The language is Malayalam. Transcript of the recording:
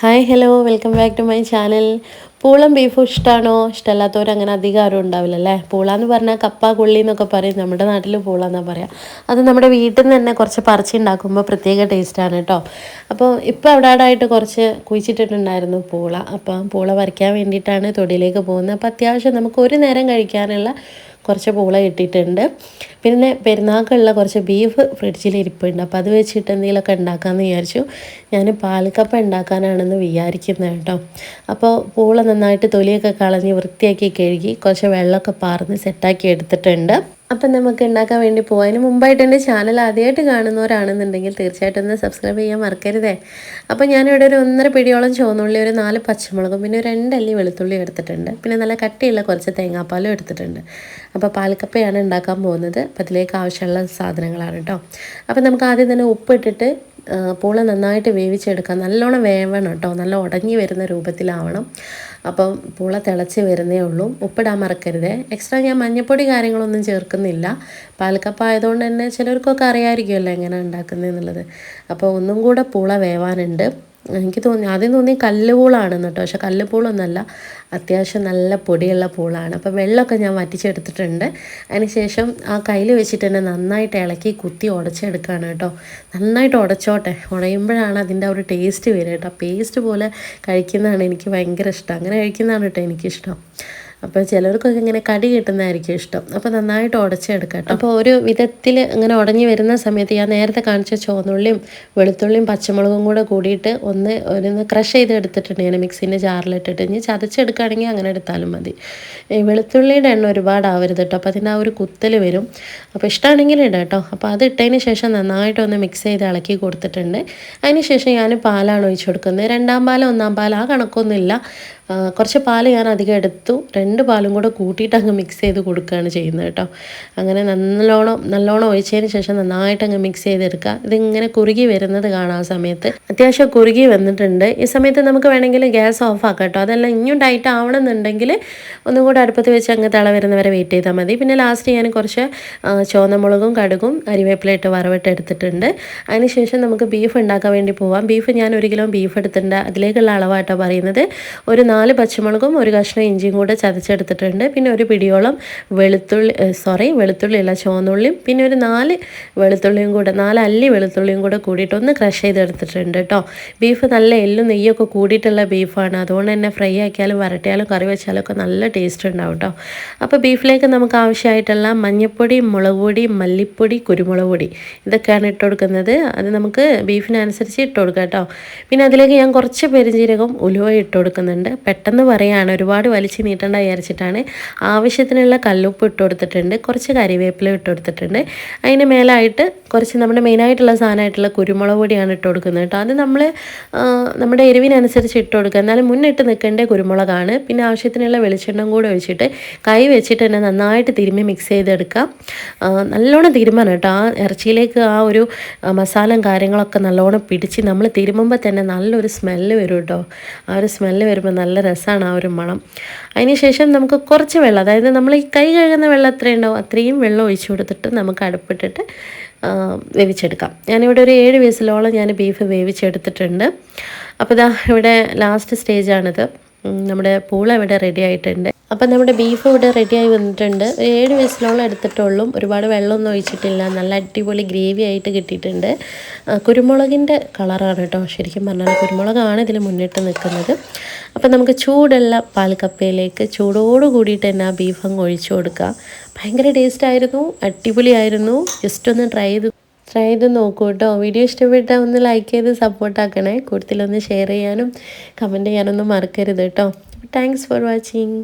Hi hello welcome back to my channel പൂളം ബീഫും ഇഷ്ടമാണോ ഇഷ്ടമല്ലാത്തവർ അങ്ങനെ അധികം ആരും ഉണ്ടാവില്ല അല്ലേ പൂള എന്ന് പറഞ്ഞാൽ കപ്പ കൊള്ളി എന്നൊക്കെ പറയും. നമ്മുടെ നാട്ടിൽ പൂള എന്നാണ് പറയുക അത് നമ്മുടെ വീട്ടിൽ നിന്ന് തന്നെ കുറച്ച് പറിച്ചുണ്ടാക്കുമ്പോൾ പ്രത്യേക ടേസ്റ്റാണ് കേട്ടോ അപ്പോൾ ഇപ്പോൾ അവിടെ ആയിട്ട് കുറച്ച് കുഴിച്ചിട്ടിട്ടുണ്ടായിരുന്നു പൂള. അപ്പം പൂള പറിക്കാൻ വേണ്ടിയിട്ടാണ് തൊടിയിലേക്ക് പോകുന്നത്. അപ്പോൾ അത്യാവശ്യം നമുക്ക് ഒരു നേരം കഴിക്കാനുള്ള കുറച്ച് പൂള കിട്ടിയിട്ടുണ്ട് പിന്നെ പെരുന്നാൾക്കുള്ള കുറച്ച് ബീഫ് ഫ്രിഡ്ജിൽ ഇരിപ്പുണ്ട്. അപ്പോൾ അത് വെച്ചിട്ട് എന്തെങ്കിലുമൊക്കെ ഉണ്ടാക്കാമെന്ന് വിചാരിച്ചു. ഞാൻ പാൽക്കപ്പ ഉണ്ടാക്കാനാണെന്ന് വിചാരിക്കുന്നത് കേട്ടോ. അപ്പോൾ പൂള നന്നായിട്ട് തൊലിയൊക്കെ കളഞ്ഞ് വൃത്തിയാക്കി കഴുകി കുറച്ച് വെള്ളമൊക്കെ പാർന്ന് സെറ്റാക്കി എടുത്തിട്ടുണ്ട്. അപ്പം നമുക്ക് ഉണ്ടാക്കാൻ വേണ്ടി പോകാം അതിന് മുമ്പായിട്ട് എന്റെ ചാനൽ ആദ്യമായിട്ട് കാണുന്നവരാണെന്നുണ്ടെങ്കിൽ തീർച്ചയായിട്ടും ഒന്ന് സബ്സ്ക്രൈബ് ചെയ്യാൻ മറക്കരുതേ. അപ്പം ഞാനിവിടെ ഒരു ഒന്നര പിടിയോളം ചുവന്നുള്ളി ഒരു നാല് പച്ചമുളകും പിന്നെ ഒരു രണ്ടല്ലി വെളുത്തുള്ളി എടുത്തിട്ടുണ്ട്. പിന്നെ നല്ല കട്ടിയുള്ള കുറച്ച് തേങ്ങാപ്പാലും എടുത്തിട്ടുണ്ട്. അപ്പോൾ പാൽക്കപ്പയാണ് ഉണ്ടാക്കാൻ പോകുന്നത്. അപ്പം അതിലേക്ക് ആവശ്യമുള്ള സാധനങ്ങളാണ് കേട്ടോ. അപ്പം നമുക്ക് ആദ്യം തന്നെ ഉപ്പിട്ടിട്ട് പൂള നന്നായിട്ട് വേവിച്ചെടുക്കാം നല്ലോണം വേവണം കേട്ടോ. നല്ല ഉടഞ്ഞു വരുന്ന രൂപത്തിലാവണം. അപ്പം പൂള തിളച്ച് വരുന്നേ ഉള്ളൂ. ഉപ്പിടാൻ മറക്കരുത്. എക്സ്ട്രാ ഞാൻ മഞ്ഞപ്പൊടി കാര്യങ്ങളൊന്നും ചേർക്കുന്നില്ല. പാൽക്കപ്പ ആയതുകൊണ്ട് തന്നെ ചിലർക്കൊക്കെ അറിയാമായിരിക്കുമല്ലോ എങ്ങനെ ഉണ്ടാക്കുന്നത് എന്നുള്ളത് അപ്പോൾ ഒന്നും കൂടെ പൂള വേവാനുണ്ട്. എനിക്ക് തോന്നി ആദ്യം തോന്നി കല്ലുപൂളാണെന്ന് കേട്ടോ പക്ഷെ കല്ലുപൂളൊന്നല്ല. അത്യാവശ്യം നല്ല പൊടിയുള്ള പൂളാണ്. അപ്പോൾ വെള്ളമൊക്കെ ഞാൻ വറ്റിച്ചെടുത്തിട്ടുണ്ട്. അതിനുശേഷം ആ കയ്യിൽ വെച്ചിട്ട് തന്നെ നന്നായിട്ട് ഇളക്കി കുത്തി ഉടച്ചെടുക്കുകയാണ് കേട്ടോ നന്നായിട്ട് ഉടച്ചോട്ടെ. ഉടയുമ്പോഴാണ് അതിന്റെ ഒരു ടേസ്റ്റ് വരിക കേട്ടോ പേസ്റ്റ് പോലെ കഴിക്കുന്നതാണ് എനിക്ക് ഭയങ്കര ഇഷ്ടം. അങ്ങനെ കഴിക്കുന്നതാണ് കേട്ടോ എനിക്കിഷ്ടം. അപ്പോൾ ചിലർക്കൊക്കെ ഇങ്ങനെ കടി കിട്ടുന്നതായിരിക്കും ഇഷ്ടം. അപ്പോൾ നന്നായിട്ട് ഉടച്ചെടുക്കാം അപ്പോൾ ഒരു വിധത്തിൽ ഇങ്ങനെ ഉടഞ്ഞു വരുന്ന സമയത്ത് ഞാൻ നേരത്തെ കാണിച്ച ചുവന്നുള്ളിയും വെളുത്തുള്ളിയും പച്ചമുളകും കൂടെ കൂടിയിട്ട് ഒന്ന് ഒരു ക്രഷ് ചെയ്ത് എടുത്തിട്ടുണ്ട് ഞാൻ മിക്സിന്റെ ജാറിലിട്ടിട്ട്. ഇനി ചതച്ചെടുക്കുകയാണെങ്കിൽ അങ്ങനെ എടുത്താലും മതി. ഈ വെളുത്തുള്ളിയുടെ എണ്ണ ഒരുപാട് ആവരുത് കേട്ടോ. അപ്പോൾ അതിന്റെ ആ ഒരു കുത്തൽ വരും. അപ്പോൾ ഇഷ്ടമാണെങ്കിൽ ഇടാം കേട്ടോ. അപ്പോൾ അത് ഇട്ടതിന് ശേഷം നന്നായിട്ട് ഒന്ന് മിക്സ് ചെയ്ത് ഇളക്കി കൊടുത്തിട്ടുണ്ട്. അതിന് ശേഷം ഞാൻ പാലാണ് ഒഴിച്ചു കൊടുക്കുന്നത്. രണ്ടാം പാലം ഒന്നാം പാലം ആ കണക്കൊന്നുമില്ല. കുറച്ച് പാൽ ഞാൻ അധികം എടുത്തു. പാലും കൂടെ കൂട്ടിയിട്ട് അങ്ങ് മിക്സ് ചെയ്ത് കൊടുക്കുകയാണ് ചെയ്യുന്നത് കേട്ടോ. അങ്ങനെ നല്ലോണം നല്ലോണം ഒഴിച്ചതിന് ശേഷം നന്നായിട്ട് അങ്ങ് മിക്സ് ചെയ്തെടുക്കുക. ഇതിങ്ങനെ കുറുകി വരുന്നത് കാണാൻ സമയത്ത്. അത്യാവശ്യം കുറുകി വന്നിട്ടുണ്ട്. ഈ സമയത്ത് നമുക്ക് വേണമെങ്കിൽ ഗ്യാസ് ഓഫ് ആക്കാം കേട്ടോ. അതെല്ലാം ഇനിയും ടൈറ്റ് ആവണമെന്നുണ്ടെങ്കിൽ ഒന്നും കൂടെ അടുപ്പത്ത് വെച്ച് അങ്ങ് തിള വരുന്നവരെ വെയിറ്റ് ചെയ്താൽ മതി. പിന്നെ ലാസ്റ്റ് ഞാൻ കുറച്ച് ചുവന്നമുളകും കടുകും അരിവേപ്പിലയിട്ട് വറവിട്ട് എടുത്തിട്ടുണ്ട്. അതിനുശേഷം നമുക്ക് ബീഫ് ഉണ്ടാക്കാൻ വേണ്ടി പോവാം. ബീഫ് ഞാൻ ഒരു കിലോ ബീഫ് എടുത്തിട്ടുണ്ട്. അതിലേക്കുള്ള അളവാട്ടോ പറയുന്നത്. ഒരു നാല് പച്ചമുളകും ഒരു കഷ്ണം ഇഞ്ചിയും കൂടെ ചതച്ചെടുത്തിട്ടുണ്ട് പിന്നെ ഒരു പിടിയോളം വെളുത്തുള്ളി സോറി വെളുത്തുള്ളിയല്ല ചുവന്നുള്ളിയും പിന്നെ ഒരു നാല് വെളുത്തുള്ളിയും കൂടെ നാല് അല്ലി വെളുത്തുള്ളിയും കൂടെ കൂടിയിട്ട് ഒന്ന് ക്രഷ് ചെയ്തെടുത്തിട്ടുണ്ട് കേട്ടോ ബീഫ് നല്ല എല്ലും നെയ്യൊക്കെ കൂടിയിട്ടുള്ള ബീഫാണ്. അതുകൊണ്ട് തന്നെ ഫ്രൈ ആക്കിയാലും വരട്ടിയാലും കറി വെച്ചാലും ഒക്കെ നല്ല ടേസ്റ്റ് ഉണ്ടാവും കേട്ടോ അപ്പോൾ ബീഫിലേക്ക് നമുക്ക് ആവശ്യമായിട്ടുള്ള മഞ്ഞൾപ്പൊടി മുളക് പൊടി മല്ലിപ്പൊടി കുരുമുളക് പൊടി ഇതൊക്കെയാണ് ഇട്ട് കൊടുക്കുന്നത്. അത് നമുക്ക് ബീഫിനനുസരിച്ച് ഇട്ട് കൊടുക്കാം കേട്ടോ പിന്നെ അതിലേക്ക് ഞാൻ കുറച്ച് പെരുംജീരകം ഉലുവ ഇട്ട് കൊടുക്കുന്നുണ്ട്. പെട്ടെന്ന് പറയുകയാണ് ഒരുപാട് വലിച്ചു നീട്ടേണ്ട വിചാരിച്ചിട്ടാണ്. ആവശ്യത്തിനുള്ള കല്ലുപ്പ് ഇട്ട് കൊടുത്തിട്ടുണ്ട്. കുറച്ച് കരിവേപ്പില ഇട്ട് കൊടുത്തിട്ടുണ്ട്. അതിന് മേലായിട്ട് കുറച്ച് നമ്മുടെ മെയിനായിട്ടുള്ള സാധനമായിട്ടുള്ള കുരുമുളക് പൊടിയാണ് ഇട്ട് കൊടുക്കുന്നത് കേട്ടോ. അത് നമ്മൾ നമ്മുടെ എരിവിനനുസരിച്ച് ഇട്ട് കൊടുക്കുക. എന്നാലും മുന്നിട്ട് നിൽക്കേണ്ട കുരുമുളകാണ്. പിന്നെ ആവശ്യത്തിനുള്ള വെളിച്ചെണ്ണം കൂടെ ഒഴിച്ചിട്ട് കൈ വെച്ചിട്ട് തന്നെ നന്നായിട്ട് തിരുമ്മി മിക്സ് ചെയ്തെടുക്കാം. നല്ലോണം തിരുമ്മണം കേട്ടോ. ആ ഇറച്ചിയിലേക്ക് ആ ഒരു മസാലയും കാര്യങ്ങളൊക്കെ നല്ലോണം പിടിച്ച് നമ്മൾ തിരുമുമ്പോൾ തന്നെ നല്ലൊരു സ്മെല്ല് വരും കേട്ടോ. ആ ഒരു സ്മെല്ല് വരുമ്പോൾ നല്ല രസമാണ് ആ ഒരു മണം. അതിനുശേഷം നമുക്ക് കുറച്ച് വെള്ളം അതായത് നമ്മൾ ഈ കൈ കഴുകുന്ന വെള്ളം എത്ര ഉണ്ടാവും അത്രയും വെള്ളം ഒഴിച്ചു കൊടുത്തിട്ട് നമുക്ക് അടുപ്പിട്ടിട്ട് വേവിച്ചെടുക്കാം. ഞാനിവിടെ ഒരു ഏഴ് വീസിലോളം ഞാൻ ബീഫ് വേവിച്ചെടുത്തിട്ടുണ്ട്. അപ്പോൾ ഇതാ ഇവിടെ ലാസ്റ്റ് സ്റ്റേജാണിത് നമ്മുടെ പൂള ഇവിടെ റെഡി ആയിട്ടുണ്ട്. അപ്പം നമ്മുടെ ബീഫ് ഇവിടെ റെഡിയായി വന്നിട്ടുണ്ട്. ഒരു ഏഴ് വയസ്സിലോളം എടുത്തിട്ടുള്ളൂ. ഒരുപാട് വെള്ളമൊന്നും ഒഴിച്ചിട്ടില്ല. നല്ല അടിപൊളി ഗ്രേവി ആയിട്ട് കിട്ടിയിട്ടുണ്ട്. കുരുമുളകിന്റെ കളറാണ് കേട്ടോ. ശരിക്കും പറഞ്ഞാൽ കുരുമുളകാണ് ഇതിൽ മുന്നിട്ട് നിൽക്കുന്നത്. അപ്പം നമുക്ക് ചൂടുള്ള പാൽക്കപ്പയിലേക്ക് ചൂടോട് കൂടിയിട്ട് തന്നെ ആ ബീഫ് അങ്ങ് ഒഴിച്ചു കൊടുക്കുക ഭയങ്കര ടേസ്റ്റ് ആയിരുന്നു. അടിപൊളി ആയിരുന്നു ജസ്റ്റ് ഒന്ന് ട്രൈ ചെയ്ത് ട്രൈ ചെയ്ത് നോക്കൂ കേട്ടോ. വീഡിയോ ഇഷ്ടപ്പെട്ടാൽ ഒന്ന് ലൈക്ക് ചെയ്ത് സപ്പോർട്ടാക്കണേ കൂടുതലൊന്ന് ഷെയർ ചെയ്യാനും കമന്റ് ചെയ്യാനൊന്നും മറക്കരുത് കേട്ടോ. Thanks for watching